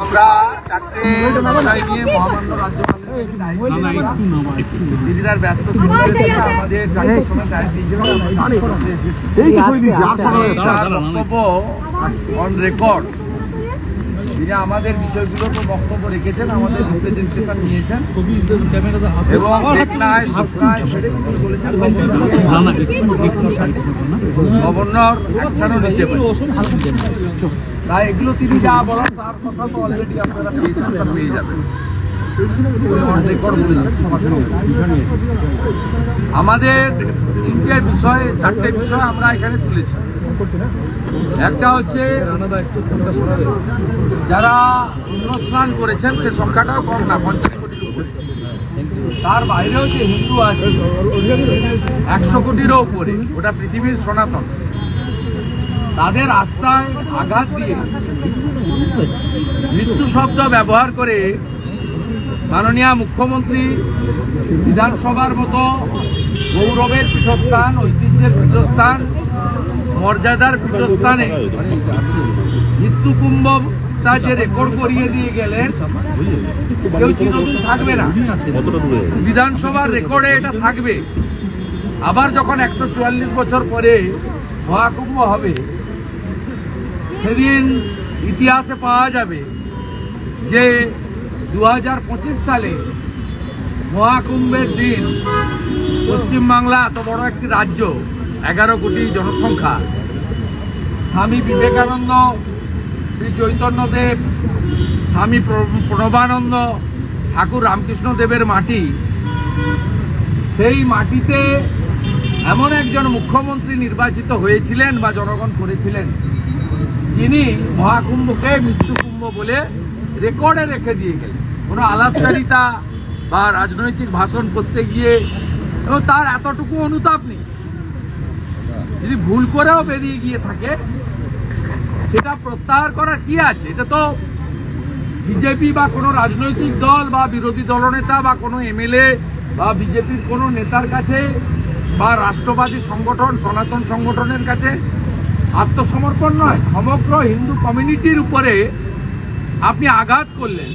আমরা চারটে বিষয় নিয়ে মহামান্য রাজ্যপালের ব্যস্ত আমাদের বক্তব্য অন রেকর্ড তিনি আমাদের বিষয়গুলো তো বক্তব্য রেখেছেন আমাদের রিপ্রেজেন্টেশন নিয়েছেন। এবং গভর্নর অ্যাকশনও নিতে তাই এগুলো তিনি যা বলেন তার কথা তো অলরেডি আপনারা পেয়ে যাবেন। আমাদের তিনটে বিষয়, চারটে বিষয় আমরা এখানে তুলেছি। একটা হচ্ছে, যারা স্নান করেছেন, সে সংখ্যাটাও কম না, পঞ্চাশ কোটির তার বাইরেও যে হিন্দু আছে, একশো কোটিরও উপরে, ওটা পৃথিবীর সনাতন। তাদের আস্থায় আঘাত দিয়ে মৃত্যু শব্দ ব্যবহার করে মাননীয় মুখ্যমন্ত্রী বিধানসভার মতো গৌরবের পীঠস্থান, ঐতিহ্যের পীঠস্থান, মর্যাদার পীঠস্থানে মৃত্যু কুম্ভ তা যে রেকর্ড করিয়ে দিয়ে গেলেন, কেউ চিরদিন থাকবে না। বিধানসভার রেকর্ডে এটা থাকবে। আবার যখন একশো চুয়াল্লিশ বছর পরে মহাকুম্ভ হবে, সেদিন ইতিহাসে পাওয়া যাবে যে দু হাজার পঁচিশ সালে মহাকুম্ভের দিন পশ্চিমবাংলা এত বড় একটি রাজ্য, এগারো কোটি জনসংখ্যা। স্বামী বিবেকানন্দ, শ্রী চৈতন্যদেব, স্বামী প্রণবানন্দ, ঠাকুর রামকৃষ্ণ দেবের মাটি। সেই মাটিতে এমন একজন মুখ্যমন্ত্রী নির্বাচিত হয়েছিলেন বা জনগণ করেছিলেন, যিনি মহাকুম্ভকে মৃত্যুকুম্ভ বলে রেকর্ডে রেখে দিয়ে গেলেন। কোনো আলাপচারিতা বা রাজনৈতিক ভাষণ করতে গিয়ে এবং তার এতটুকু অনুতাপ নেই। যদি ভুল করেও বেরিয়ে গিয়ে থাকে, সেটা প্রত্যাহার করার কি আছে? এটা তো বিজেপি বা কোনো রাজনৈতিক দল বা বিরোধী দলনেতা বা কোনো এমএলএ বা বিজেপির কোনো নেতার কাছে বা রাষ্ট্রবাদী সংগঠন, সনাতন সংগঠনের কাছে আত্মসমর্পণ নয়, সমগ্র হিন্দু কমিউনিটির উপরে আপনি আঘাত করলেন।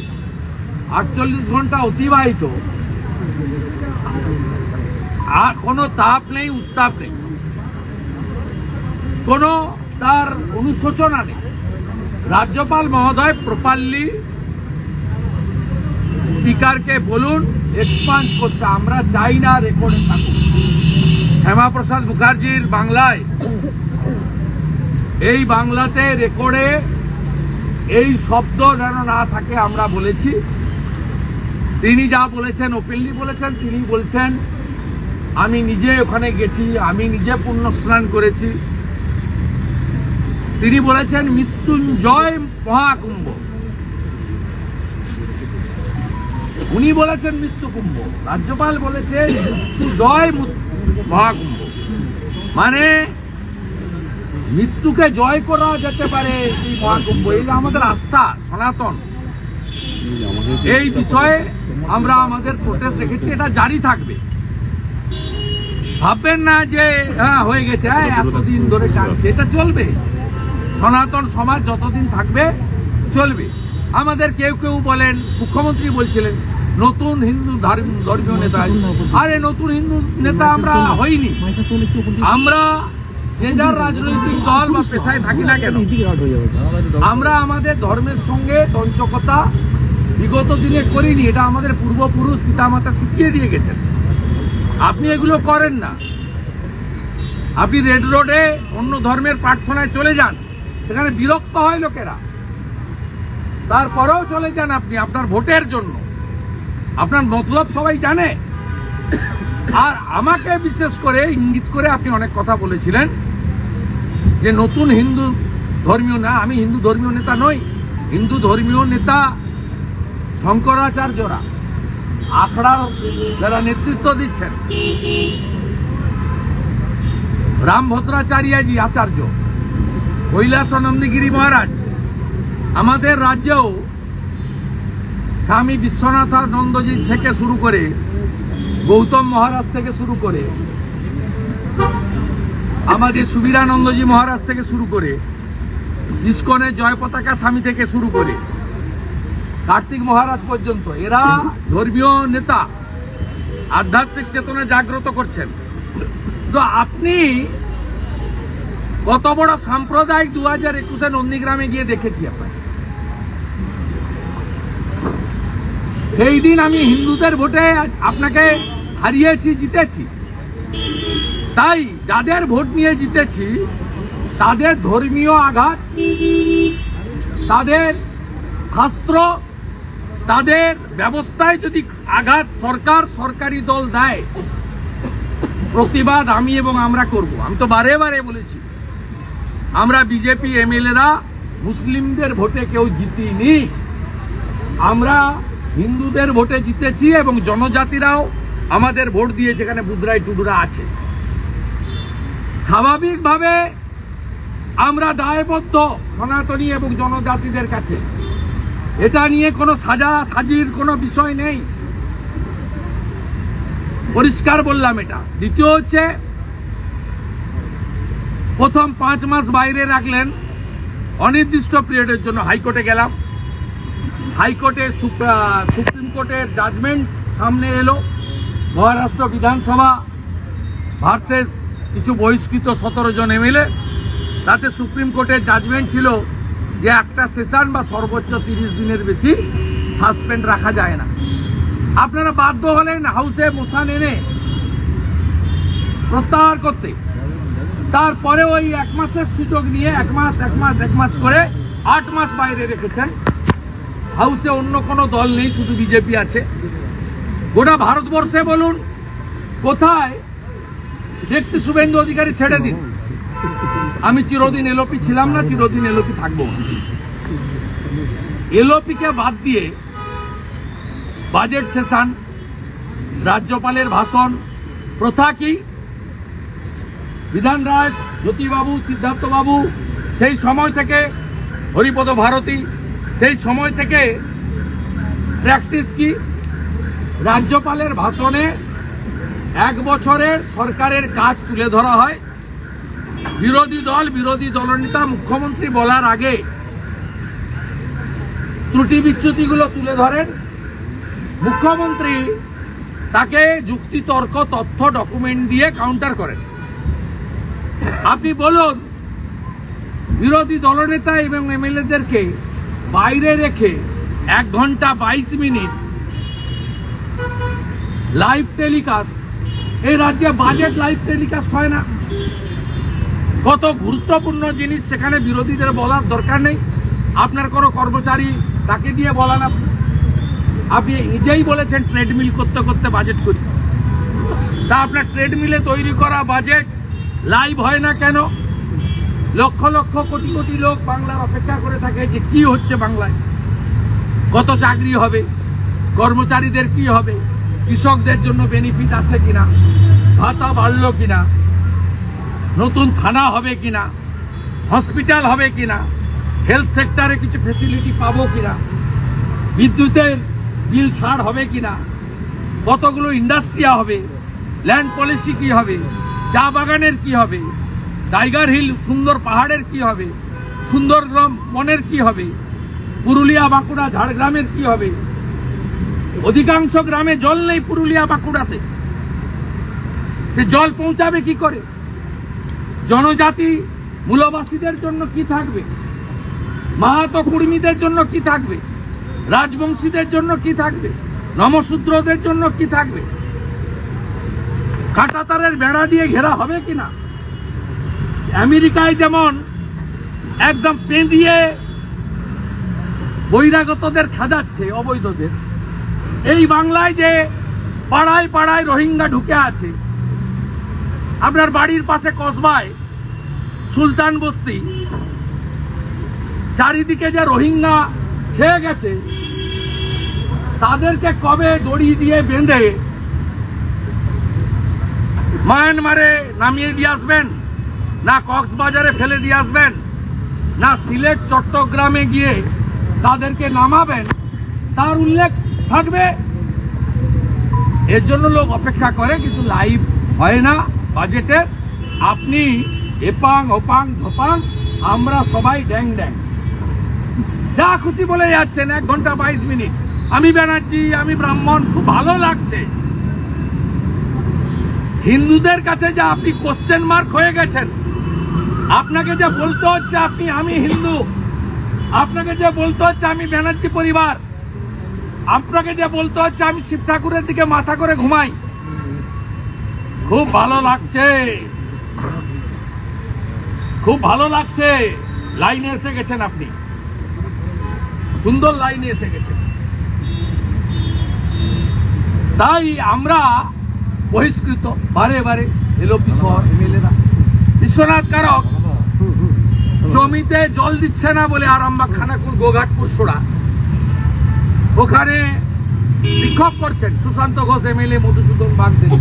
আটচল্লিশ ঘণ্টা অতিবাহিত। আর কোনো তাপ নেই, উত্তাপ নেই। কোনো তার অনুশোচনা নেই। রাজ্যপাল মহোদয় প্রপারলি স্পিকারকে বলুন এক্সপান্স করতে। আমরা চাই না রেকর্ডে থাকুক। শ্যামাপ্রসাদ মুখার্জির বাংলায় এই বাংলাতে রেকর্ডে এই শব্দ যেন না থাকে, আমরা বলেছি। তিনি যা বলেছেন ওপেনলি বলেছেন, তিনি বলছেন, আমি নিজে ওখানে গেছি, আমি নিজে পুণ্য স্নান করেছি। তিনি বলেছেন, মৃত্যুঞ্জয় মহাকুম্ভ। উনি বলেছেন, মৃত্যুকুম্ভ। রাজ্যপাল বলেছেন, মৃত্যুজয় মহাকুম্ভ। মানে মৃত্যুকে জয় করা যেতে পারে এই মহাকুম্ভ, এই আমাদের আস্থা সনাতন। এই বিষয়ে আমরা আমাদের প্রোটেস্ট রেখেছি এটা জারি থাকবে। ভাববেন না যে হ্যাঁ হয়ে গেছে হ্যাঁ এতদিন ধরে টানছে এটা চলবে। সনাতন সমাজ যতদিন থাকবে, চলবে। আমাদের কেউ কেউ বলেন, মুখ্যমন্ত্রী বলছিলেন, নতুন হিন্দু ধর্ম- ধর্মীয় নেতা আরে, নতুন হিন্দু নেতা আমরা হইনি। আমরা যে যার রাজনৈতিক দল বা পেশায় থাকি না কেন, আমরা আমাদের ধর্মের সঙ্গে তঞ্চকতা বিগত দিনে করিনি, এটা আমাদের পূর্বপুরুষ পিতামাতা শিখিয়ে দিয়ে গেছেন। আপনি এগুলো করেন না। আপনি রেড রোডে অন্য ধর্মের প্রার্থনায় চলে যান, সেখানে বিরক্ত হয় লোকেরা। তারপরেও চলে যান আপনি আপনার ভোটের জন্য। আপনার মতলব সবাই জানে। আর আমাকে বিশেষ করে ইঙ্গিত করে আপনি অনেক কথা বলেছিলেন যে নতুন হিন্দু ধর্মীয় না, আমি হিন্দু ধর্মীয় নেতা নই। হিন্দু ধর্মীয় নেতা শঙ্করাচার্যরা আখড়ার যারা নেতৃত্ব দিচ্ছেন, রামভদ্রাচার্যজি আচার্য কৈলাসানন্দগিরি মহারাজ, আমাদের রাজ্যেও স্বামী বিশ্বনাথানন্দজি থেকে শুরু করে গৌতম মহারাজ থেকে শুরু করে আমাদের সুবীরানন্দজি মহারাজ থেকে শুরু করে ইস্কনের জয় পতাকা স্বামী থেকে শুরু করে কার্তিক মহারাজ পর্যন্ত, এরা ধর্মীয় নেতা, আধ্যাত্মিক চেতনা জাগ্রত করছেন। তো আপনি কত বড় সাম্প্রদায়িক দু হাজার একুশে নন্দীগ্রামে গিয়ে দেখেছি আপনাকে। সেই দিন আমি হিন্দুদের ভোটে আপনাকে হারিয়েছি, জিতেছি। তাই যাদের ভোট নিয়ে জিতেছি, তাদের ধর্মীয় আঘাত, তাদের শাস্ত্র তাদের ব্যবস্থায় যদি আঘাত সরকার, সরকারি দল দেয়, প্রতিবাদ আমি এবং আমরা করব। আমি তো বারে বারে বলেছি, আমরা বিজেপি এমএলএরা মুসলিমদের ভোটে কেউ জিতিনি। আমরা হিন্দুদের ভোটে জিতেছি এবং জনজাতিরাও আমাদের ভোট দিয়ে সেখানে বুধরাই টুডুরা আছে। স্বাভাবিকভাবে আমরা দায়বদ্ধ সনাতনী এবং জনজাতিদের কাছে। এটা নিয়ে কোনো সাজা সাজির কোনো বিষয় নেই। পরিষ্কার বললাম এটা। দ্বিতীয় হচ্ছে প্রথম পাঁচ মাস বাইরে রাখলেন অনির্দিষ্ট পিরিয়ডের জন্য হাইকোর্টে গেলাম। আহ, সুপ্রিম কোর্টের জাজমেন্ট সামনে এলো। মহারাষ্ট্র বিধানসভা ভার্সেস কিছু বহিষ্কৃত সতেরো জন এমএলএ। তাতে সুপ্রিম কোর্টের জাজমেন্ট ছিল যে একটা সেশন বা সর্বোচ্চ তিরিশ দিনের বেশি সাসপেন্ড রাখা যায় না। আপনারা বাধ্য হলেন হাউসে মোশান এনে প্রত্যাহার করতে। তারপরে ওই এক মাসের সুযোগ নিয়ে এক মাস এক মাস এক মাস করে আট মাস বাইরে রেখেছেন। হাউসে অন্য কোনো দল নেই, শুধু বিজেপি আছে। গোটা ভারতবর্ষে বলুন, কোথায়? দেখতে শুভেন্দু অধিকারী ছেড়ে দিন। আমি চিরদিন এলোপি ছিলাম না, চিরদিন এলোপি থাকব। এলোপিকে বাদ দিয়ে বাজেট সেশন, রাজ্যপালের ভাষণ, প্রথা কি? বিধান রায় জ্যোতিবাবু, সিদ্ধার্থবাবু, সেই সময় থেকে হরিপদ ভারতী, সেই সময় থেকে প্র্যাকটিস কি? রাজ্যপালের ভাষণে এক বছরের সরকারের কাজ তুলে ধরা হয়। বিরোধী দল, বিরোধী দলনেতা মুখ্যমন্ত্রী বলার আগে ত্রুটি বিচ্যুতিগুলো তুলে ধরেন। মুখ্যমন্ত্রী তাকে যুক্তিতর্ক তথ্য ডকুমেন্ট দিয়ে কাউন্টার করেন। আপনি বলুন, বিরোধী দলনেতা এবং এমএলএদেরকে বাইরে রেখে এক ঘণ্টা বাইশ মিনিট লাইভ টেলিকাস্ট এই রাজ্যে বাজেট লাইভ টেলিকাস্ট হয় না। কত গুরুত্বপূর্ণ জিনিস সেখানে বিরোধীদের বলার দরকার নেই। আপনার কোনো কর্মচারী তাকে দিয়ে বলান আপনি। আপনি নিজেই বলেছেন ট্রেডমিল করতে করতে বাজেট করি। তা আপনার ট্রেডমিলে তৈরি করা বাজেট লাইভ হয় না কেন? লক্ষ লক্ষ কোটি কোটি লোক বাংলার অপেক্ষা করে থাকে যে কি হচ্ছে বাংলায়। কত চাকরি হবে? কর্মচারীদের কি হবে? কৃষকদের জন্য বেনিফিট আছে কিনা? ভাতা বাড়লো কিনা? নতুন থানা হবে কিনা? হসপিটাল হবে কিনা? হেলথ সেক্টরে কিছু ফেসিলিটি পাবো কিনা? বিদ্যুতের বিল ছাড় হবে কিনা? কতগুলো ইন্ডাস্ট্রিয়া হবে? ল্যান্ড পলিসি কি হবে? চা বাগানের কি হবে? টাইগার হিল সুন্দর পাহাড়ের কি হবে? সুন্দরগ্রাম বনের কি হবে? পুরুলিয়া, বাঁকুড়া, ঝাড়গ্রামের কি হবে? অধিকাংশ গ্রামে জল নেই পুরুলিয়া, বাঁকুড়াতে। সে জল পৌঁছাবে কি করে? জনজাতি মূলবাসীদের জন্য কি থাকবে? মাহাতো কুর্মীদের জন্য কি থাকবে? রাজবংশীদের জন্য কি থাকবে? নমশূদ্রদের জন্য কি থাকবে? কাঁটাতারের বেড়া দিয়ে ঘেরা হবে কি না? আমেরিকায় যেমন একদম পেঁদিয়ে বহিরাগতদের খাজাচ্ছে অবৈধদের, এই বাংলায় যে পাড়ায় পাড়ায় রোহিঙ্গা ঢুকে আছে আপনার বাড়ির পাশে কসবায়, সুলতান বস্তি। চারিদিকে যে রোহিঙ্গা ছেয়ে গেছে, তাদেরকে কবে দড়ি দিয়ে বেঁধে মায়ানমারে নামিয়ে দিয়ে আসবেন? না কক্সবাজারে ফেলে দিয়ে আসবেন? না সিলেট, চট্টগ্রামে গিয়ে তাদেরকে নামাবেন? তার উল্লেখ থাকবে। এর জন্য লোক অপেক্ষা করে, কিন্তু লাইভ হয় না। বাজেটে আপনি এপাং ওপাং ধোপাং, আমরা সবাই ড্যাং ড্যাং। যা খুশি বলে যাচ্ছেন, এক ঘণ্টা বাইশ মিনিট। আমি ব্যানার্জি, আমি ব্রাহ্মণ, খুব ভালো লাগছে। হিন্দুদের কাছে যে আপনি কোশ্চেন মার্ক হয়ে গেছেন, আপনাকে যে বলতে হচ্ছে আপনি, আমি হিন্দু। আপনাকে যে বলতে হচ্ছে আমি ব্যানার্জি পরিবার। আপনাকে যে বলতে হচ্ছে আমি শিব ঠাকুরের দিকে মাথা করে ঘুমাই। খুব ভালো লাগছে। খুব ভালো লাগছে। লাইনে এসে গেছেন আপনি। সুন্দর লাইনে এসে গেছেন। তাই আমরা বহিষ্কৃত, বারে বারে এলোপি শহর এমএলএরা বিশ্বনাথ কারক, জমিতে জল দিচ্ছে না বলে আরামবাগ, খানাকুল, গোঘাটপুর, সোড়া। ওখানে বিক্ষোভ করছেন সুশান্ত ঘোষ, এমএলএ মধুসূদন বাগদের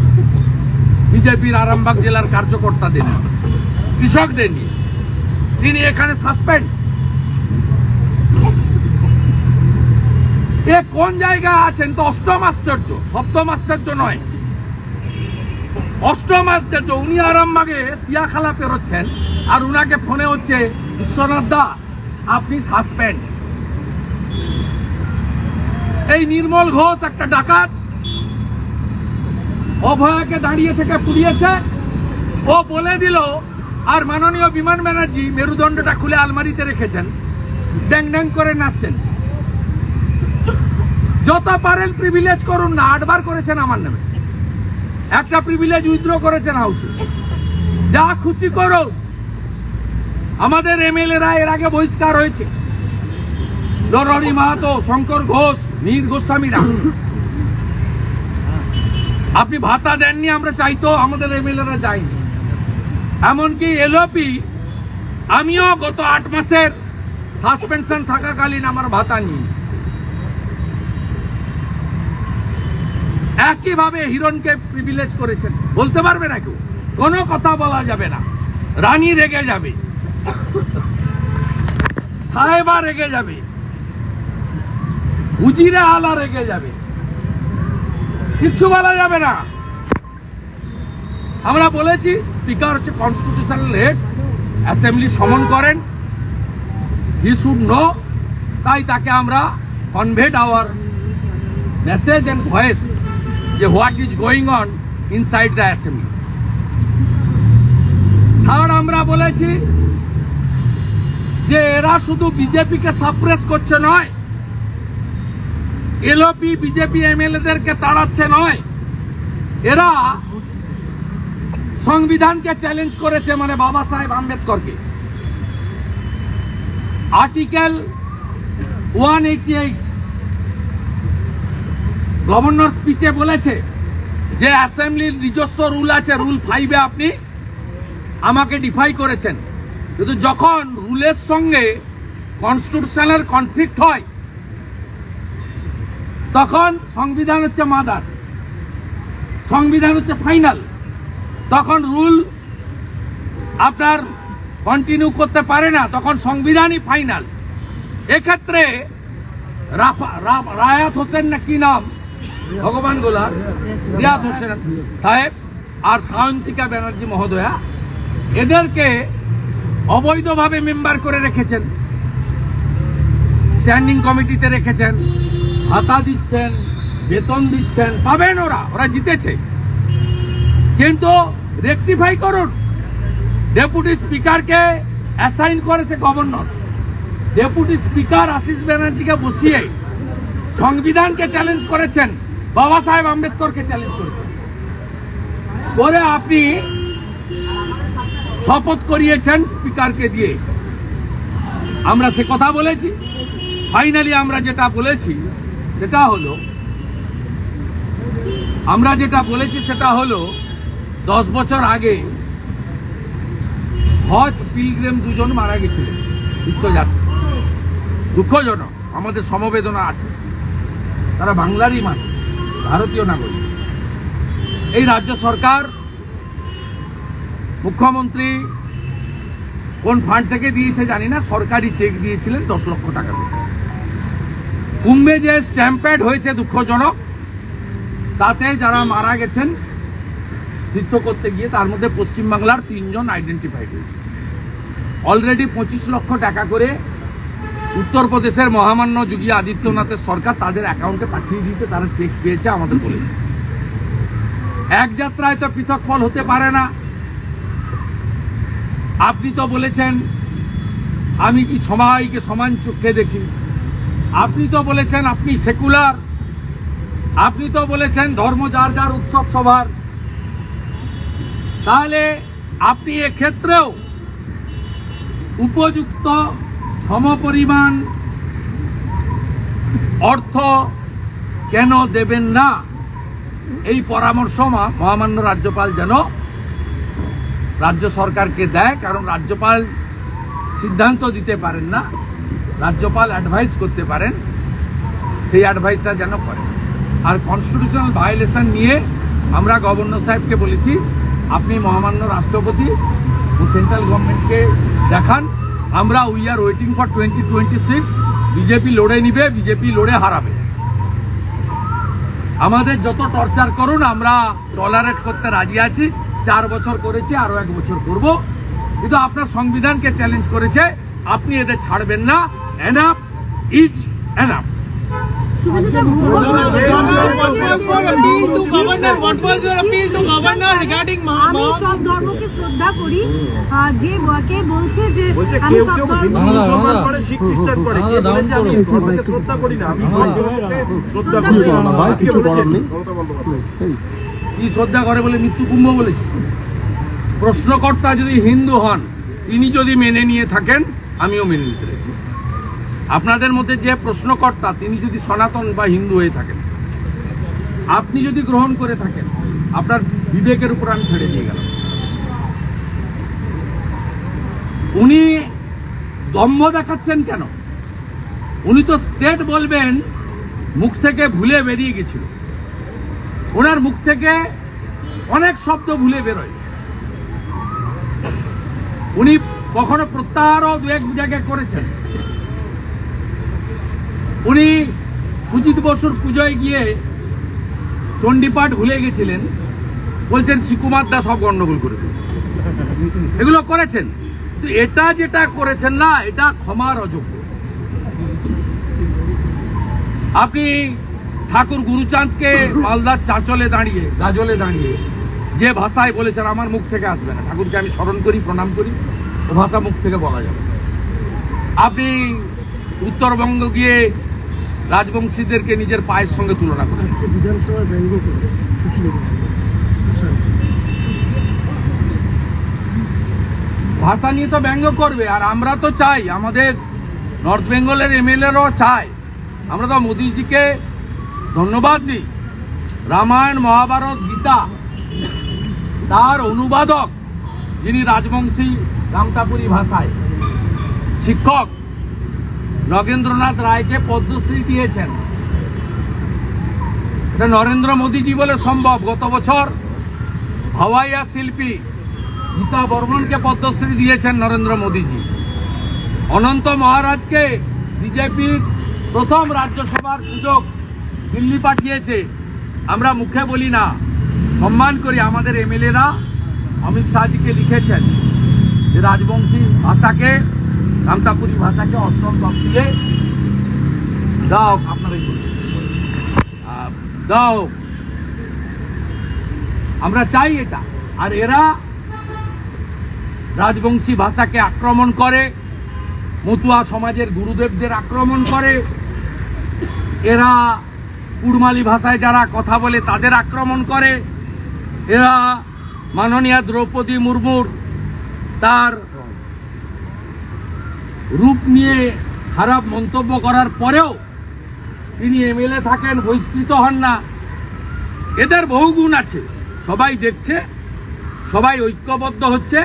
বিজেপির আরামবাগ জেলার কার্যকর্তাদের নিয়ে, কৃষকদের নিয়ে। তিনি এখানে সাসপেন্ড এ কোন জায়গায় আছেন? তো অষ্টম আশ্চর্য। সপ্তম আশ্চর্য নয়। অষ্টম আশ্চর্য। উনি আরামবাগে সিয়াখালা পেরোচ্ছেন আর উনাকে ফোনে হচ্ছে বিশ্বনাথ দা আপনি সাসপেন্ড এই নির্মল ঘোষ একটা ডাকাত। অভয়াকে দাঁড়িয়ে থেকে পুড়িয়েছে। ও বলে দিল, আর মাননীয় বিমান ব্যানার্জি মেরুদণ্ডটা খুলে আলমারিতে রেখেছেন। ড্যাং ড্যাং করে নাচছেন। যত পারেন প্রিভিলেজ করুন না, আটবার করেছেন আমার নামে। একটা প্রিভিলেজ উইথড্র করেছেন হাউসে যা খুশি করো। আমাদের এমএলএরা এর আগে বহিষ্কার হয়েছে। নরহরি মাহাতো, শঙ্কর ঘোষ, মীর গোস্বামীরা। আপনি ভাতা দেননি, আমরা চাইতো আমাদের এমএলএরা যায়নি এমনকি এলওপি, আমিও গত আট মাসের সাসপেনশন থাকাকালীন আমার ভাতা নিই। একইভাবে হিরণকে প্রিভিলেজ করেছেন। বলতে পারবে না কেউ। কোনো কথা বলা যাবে না। রানী রেগে যাবে। সাহেবা রেগে যাবে। উজিরে আলা রেগে যাবে। কিচ্ছু বলা যাবে না। আমরা বলেছি স্পিকার হচ্ছে কনস্টিটিউশনাল হেড অ্যাসেম্বলি সমন করেন। হি শুড নো তাই তাকে আমরা convey our message and voice যে what is going on inside the assembly third আমরা বলেছি যে এরা শুধু বিজেপিকে সাপ্রেস করছে নয় এলওপি বিজেপি এমএলএদেরকে তাড়াচ্ছে নয়। এরা সংবিধানকে চ্যালেঞ্জ করেছে মানে Baba Saheb আম্বেদকরকে। Article one eighty eight governor স্পিচে বলেছে যে অ্যাসেম্বলির নিজস্ব রুল আছে রুল ফাইভে আপনি আমাকে ডিফাই করেছেন। কিন্তু যখন রুলের সঙ্গে কনস্টিটিউশনের কনফ্লিক্ট হয় তখন সংবিধান হচ্ছে মাদার, সংবিধান হচ্ছে ফাইনাল। তখন রুল আপনার কন্টিনিউ করতে পারে না, তখন সংবিধানই ফাইনাল। এক্ষেত্রে রায়াত হোসেন না কি নাম? ভগবান গোলার। রিয়াদ হোসেন সাহেব আর সায়ন্তিকা ব্যানার্জি মহোদয়া, এদেরকে অবৈধভাবে মেম্বার করে রেখেছেন। স্ট্যান্ডিং কমিটিতে রেখেছেন। ভাতা দিচ্ছেন, বেতন দিচ্ছেন, পাবেন ওরা ওরা জিতেছে। কিন্তু রেকটিফাই করুন। ডেপুটি স্পিকারকে অ্যাসাইন করেছে গভর্নর ডেপুটি স্পিকার আশিস ব্যানার্জিকে বসিয়ে সংবিধানকে চ্যালেঞ্জ করেছেন। বাবা সাহেব আম্বেদকরকে চ্যালেঞ্জ করেছেন। করে আপনি শপথ করিয়েছেন স্পিকারকে দিয়ে। আমরা সে কথা বলেছি। ফাইনালি আমরা যেটা বলেছি সেটা হলো, আমরা যেটা বলেছি সেটা হলো, দশ বছর আগে হজ পিলগ্রেম দুজন মারা গেছিলেন তীর্থযাত্রী দুঃখজনক, আমাদের সমবেদনা আছে। তারা বাংলারই মানুষ, ভারতীয় নাগরিক। এই রাজ্য সরকার, মুখ্যমন্ত্রী কোন ফান্ড থেকে দিয়েছে জানি না, সরকারি চেক দিয়েছিলেন দশ লক্ষ টাকা দিয়ে কুম্ভে যে স্ট্যাম্প্যাড হয়েছে দুঃখজনক, তাতে যারা মারা গেছেন তীর্থ করতে গিয়ে তার মধ্যে পশ্চিমবাংলার তিনজন আইডেন্টিফাইড হয়েছে। অলরেডি পঁচিশ লক্ষ টাকা করে উত্তরপ্রদেশের মহামান্য যোগী আদিত্যনাথের সরকার তাদের অ্যাকাউন্টে পাঠিয়ে দিয়েছে, তারা চেক পেয়েছে, আমাদের বলেছে। এক যাত্রায় তো পৃথক ফল হতে পারে না। আপনি তো বলেছেন, আমি কি সবাইকে সমান চোখে দেখি? আপনি তো বলেছেন আপনি সেকুলার। আপনি তো বলেছেন ধর্ম যার যার উৎসব সভার। তাহলে আপনি এক্ষেত্রেও উপযুক্ত সমপরিমাণ অর্থ কেন দেবেন না? এই পরামর্শ মহামান্য রাজ্যপাল যেন রাজ্য সরকারকে দেয়, কারণ রাজ্যপাল সিদ্ধান্ত দিতে পারেন না। রাজ্যপাল অ্যাডভাইস করতে পারেন, সেই অ্যাডভাইসটা যেন করে। আর কনস্টিটিউশনাল ভায়োলেশন নিয়ে আমরা গভর্নর সাহেবকে বলেছি, আপনি মহামান্য রাষ্ট্রপতি ও সেন্ট্রাল গভর্নমেন্টকে দেখান, আমরা we are waiting for twenty twenty six BJP লড়ে নিবে বিজেপি লড়ে হারাবে। আমাদের যত টর্চার করুন, আমরা টলারেট করতে রাজি আছি, চার বছর করেছি আরও এক বছর করব। কিন্তু আপনার সংবিধানকে চ্যালেঞ্জ করেছে আপনি এদের ছাড়বেন না এনাফ ইজ এনাফ আমি সব ধর্মকে শ্রদ্ধা করি যে কে বলছে যে আমি সব ধর্ম- শ্রদ্ধা করি না কি শ্রদ্ধা করে বলে মৃত্যু কুম্ভ বলেছে প্রশ্নকর্তা যদি হিন্দু হন তিনি যদি মেনে নিয়ে থাকেন আমিও মেনে নিতে রাজি আপনাদের মধ্যে যে প্রশ্নকর্তা, তিনি যদি সনাতন বা হিন্দু হয়ে থাকেন, আপনি যদি গ্রহণ করে থাকেন, আপনার বিবেকের উপর আমি ছেড়ে দিয়ে গেলাম। উনি দম্ভ দেখাচ্ছেন কেন? উনি তো স্টেট বলবেন, মুখ থেকে ভুলে বেরিয়ে গেছিল। ওনার মুখ থেকে অনেক শব্দ ভুলে বেরোয়। উনি কখনো প্রত্যাহারও দু এক জায়গায় করেছেন। উনি সুজিত বসুর পুজোয় গিয়ে চণ্ডীপাঠ ভুলে গেছিলেন। বলছেন শিকুমার দা সব গন্ডগোল করে এগুলো করেছেন। তো এটা যেটা করেছেন না, এটা ক্ষমার অযোগ্য। আপনি ঠাকুর গুরুচাঁদকে মালদার চাঁচলে দাঁড়িয়ে, গাজলে দাঁড়িয়ে যে ভাষায় বলেছেন, আমার মুখ থেকে আসবে না। ঠাকুরকে আমি স্মরণ করি, প্রণাম করি। ভাষা মুখ থেকে বলা যাবে। আপনি উত্তরবঙ্গ গিয়ে রাজবংশীদেরকে নিজের পায়ের সঙ্গে তুলনা করেছে সুশীল ভাষা নিয়ে তো ব্যঙ্গ করবে আর আমরা তো চাই আমাদের নর্থ বেঙ্গলের এমএলএরাও চাই আমরা তো মোদিজিকে ধন্যবাদ দিই। রামায়ণ মহাভারত গীতা তার অনুবাদক যিনি রাজবংশী রামতাপুরী ভাষায়। শিক্ষক নগেন্দ্রনাথ রায়কে পদ্মশ্রী দিয়েছেন। এটা নরেন্দ্র মোদীজি বলে সম্ভব। গত বছর হাওয়াইয়া শিল্পী গীতা বর্মনকে পদ্মশ্রী দিয়েছেন নরেন্দ্র মোদীজি। অনন্ত মহারাজকে বিজেপির প্রথম রাজ্যসভার সুযোগ দিল্লি পাঠিয়েছে। আমরা মুখে বলি না, সম্মান করি আমাদের এমএলএরা, অমিত শাহজিকে লিখেছেন। যে রাজবংশী ভাষাকে কামতাপুরী ভাষাকে অষ্টম তফসিলে দাও আপনারা দাও। আমরা চাই এটা। আর এরা রাজবংশী ভাষাকে আক্রমণ করে, মতুয়া সমাজের গুরুদেবদের আক্রমণ করে। এরা কুড়মালি ভাষায় যারা কথা বলে তাদের আক্রমণ করে। এরা মাননীয়া দ্রৌপদী মুর্মুর তার রূপ নিয়ে খারাপ মন্তব্য করার পরেও তিনি এমএলএ থাকেন, বহিষ্কৃত হন না। এদের বহু গুণ আছে। সবাই দেখছে, সবাই ঐক্যবদ্ধ হচ্ছে।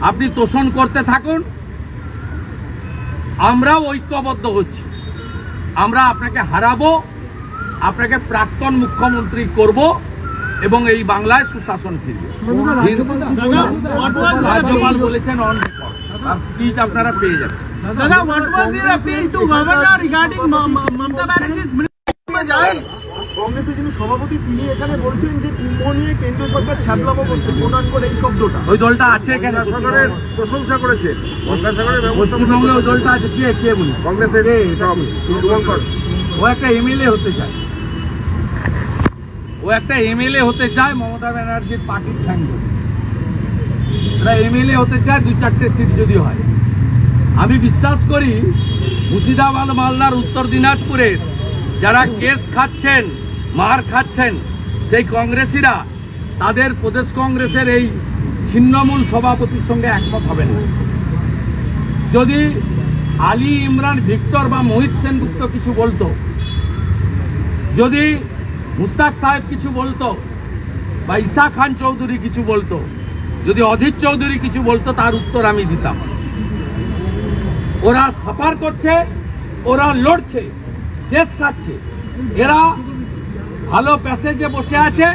আপনি তোষণ করতে থাকুন। আমরাও ঐক্যবদ্ধ হচ্ছি। আমরা আপনাকে হারাবো, আপনাকে প্রাক্তন মুখ্যমন্ত্রী করব। এবং এই বাংলায় সুশাসন ফিরবে রাজ্যপাল বলেছেন অন রেকর্ড আপনারা পেয়ে যাবেন। Dada, what was your appeal to governor regarding Ma- Ma- Mamata Banerjee's কংগ্রেসের যিনি সভাপতি তিনি এখানে বলছেন যে কুম্ভ নিয়ে কেন্দ্র সরকার করছে কোনান করে এই শব্দটা। ওই দলটা আছে এখানে। গঙ্গাসাগরের প্রশংসা করেছে। গঙ্গাসাগরের পশ্চিমবঙ্গে ওই দলটা আছে কে কে বলি কংগ্রেসের ও একটা এমএলএ হতে চায়। ও একটা এমএলএ হতে চায় মমতা ব্যানার্জির পার্টির ঠ্যাং ধরে। এরা এমএলএ হতে চায় দু চারটে সিট যদি হয় আমি বিশ্বাস করি মুর্শিদাবাদ, মালদার, উত্তর দিনাজপুরের যারা কেস খাচ্ছেন, মার খাচ্ছেন, সেই কংগ্রেসিরা তাদের প্রদেশ কংগ্রেসের এই ছিন্নমূল সভাপতির সঙ্গে একমত হবেন না যদি আলী ইমরান ভিক্টর বা মোহিত সেনগুপ্ত কিছু বলতো, যদি মুস্তাক সাহেব কিছু বলতো বা ঈশা খান চৌধুরী কিছু বলতো? যদি অধীর চৌধুরী কিছু বলতো, তার উত্তর আমি দিতাম। ওরা সাফার করছে, ওরা লড়ছে, দেশ খাচ্ছে এরা ভালো প্যাসেজে বসে আছে,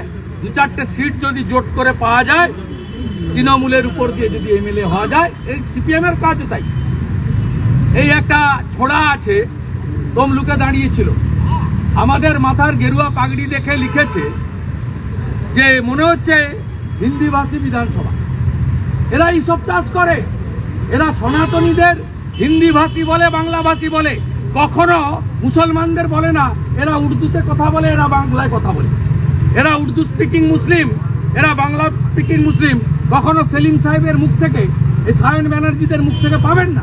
দু চারটে সিট যদি জোট করে পাওয়া যায়, তৃণমূলের উপর দিয়ে যদি এমএলএ হওয়া যায়, এই সিপিএমের কাজও তাই। এই একটা ছোড়া আছে, তমলুকে দাঁড়িয়েছিল। আমাদের মাথার গেরুয়া পাগড়ি দেখে লিখেছে যে মনে হচ্ছে হিন্দিভাষী বিধানসভা। এরা এইসব চাষ করে। এরা সনাতনীদের হিন্দিভাষী বলে, বাংলাভাষী বলে। কখনো মুসলমানদের বলে না। এরা উর্দুতে কথা বলে, এরা বাংলায় কথা বলে। এরা উর্দু স্পিকিং মুসলিম, এরা বাংলা স্পিকিং মুসলিম। কখনো সেলিম সাহেবের মুখ থেকে এই সায়ন ব্যানার্জিদের মুখ থেকে পাবেন না।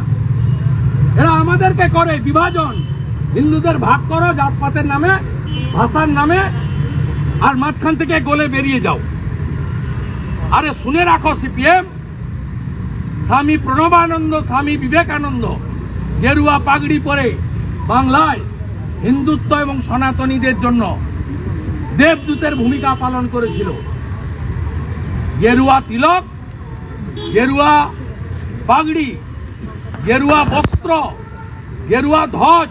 এরা আমাদেরকে করে, বিভাজন। হিন্দুদের ভাগ করো, জাতপাতের নামে, ভাষার নামে, আর মাঝখান থেকে গলে বেরিয়ে যাও। আরে শুনে রাখো, সিপিএম। স্বামী প্রণবানন্দ, স্বামী বিবেকানন্দ, গেরুয়া পাগড়ি পরে বাংলায় হিন্দুত্ব এবং সনাতনীদের জন্য দেবদূতের ভূমিকা পালন করেছিল। গেরুয়া তিলক, গেরুয়া পাগড়ি, গেরুয়া বস্ত্র, গেরুয়া ধ্বজ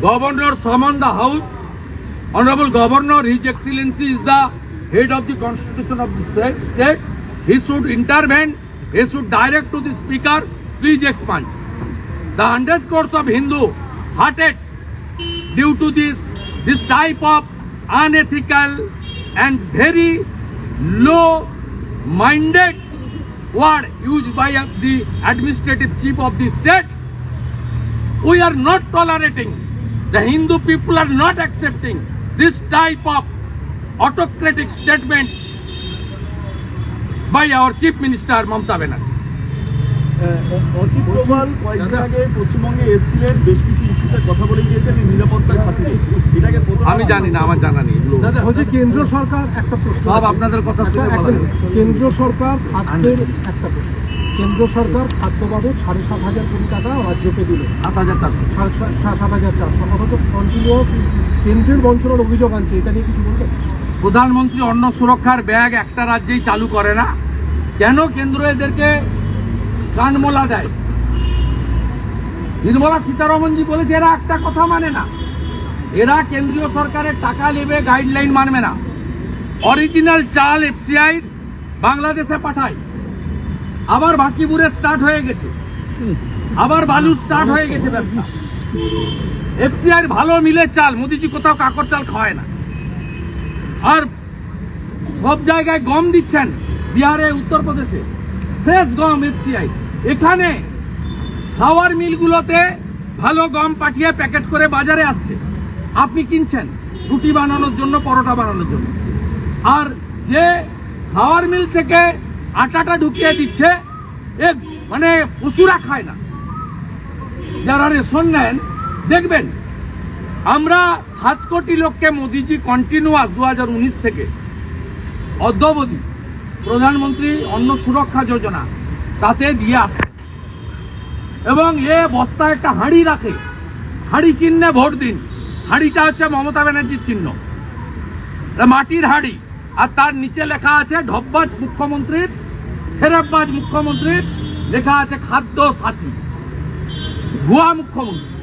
Governor summoned the house. Honorable governor, his excellency is the head of the constitution of the state. He should intervene. He should direct to the speaker, please expunge. The hundred crores of Hindu hearted due to this this type of unethical and very low minded word used by uh, the administrative chief of the state we are not tolerating the hindu people are not accepting this type of autocratic statement by our chief minister mamta banerjee. Ajit Doval কয়েকদিন আগে পশ্চিমবঙ্গে এসেছিলেন বেশ কিছু ইস্যুতে কথা বলে গিয়েছেন এই নিরাপত্তার খাতিরে। এটাকে আমি জানি না আমার জানা নেই বলছি কেন্দ্র সরকার একটা প্রশ্ন সব আপনাদের কথা শুনে মিনিট। কেন্দ্র সরকার খাদ্যের একটা প্রশ্ন। কেন্দ্র সরকার খাদ্য বাবদ সাড়ে সাত হাজার কোটি টাকা রাজ্যকে দিল। সাত হাজার চারশো। সাত হাজার চারশো। অথচ কন্টিনিউয়াস কেন্দ্রের বঞ্চনার অভিযোগ আনছে এটা নিয়ে কিছু বলবেন? প্রধানমন্ত্রী অন্ন সুরক্ষার ব্যাগ একটা রাজ্যেই চালু করে না। কেন কেন্দ্র এদেরকে কানমোলা দেয়? নির্মলা সীতারমনজি বলেছে এরা একটা কথা মানে না। এরা কেন্দ্রীয় সরকারের টাকা নেবে গাইডলাইন মানবে না। অরিজিনাল চাল এফসিআই বাংলাদেশে পাঠায়। আবার বাকিপুরে স্টার্ট হয়ে গেছে। আবার বালু স্টার্ট হয়ে গেছে ব্যবসা। এফসিআই ভালো মিলে চাল, মোদিজি কোথাও কাকর চাল খাওয়ায় না। আর সব জায়গায় গম দিচ্ছেন বিহারে, উত্তরপ্রদেশে। ফ্রেশ গম এফসিআই এখানে খাওয়ার মিলগুলোতে ভালো গম পাঠিয়ে প্যাকেট করে বাজারে আসছে। আপনি কিনছেন, রুটি বানানোর জন্য, পরোটা বানানোর জন্য। আর যে খাওয়ার মিল থেকে আটাটা ঢুকিয়ে দিচ্ছে। এ মানে পশুরা খায় না। যারা রেশন নেন, দেখবেন, আমরা সাত কোটি লোককে মোদিজি কন্টিনিউয়াস দু হাজার উনিশ থেকে অদ্যবধি প্রধানমন্ত্রী অন্ন সুরক্ষা যোজনা তাতে দিয়ে আসে এবং এ বস্তায় একটা হাঁড়ি রাখে। হাঁড়ি চিহ্নে ভোট দিন। হাঁড়িটা হচ্ছে মমতা ব্যানার্জির চিহ্ন। মাটির হাঁড়ি। আর তার নিচে লেখা আছে, ঢব্বাজ মুখ্যমন্ত্রীর ফেরাববাজ মুখ্যমন্ত্রীর লেখা আছে খাদ্য সাথী ভুয়া মুখ্যমন্ত্রী।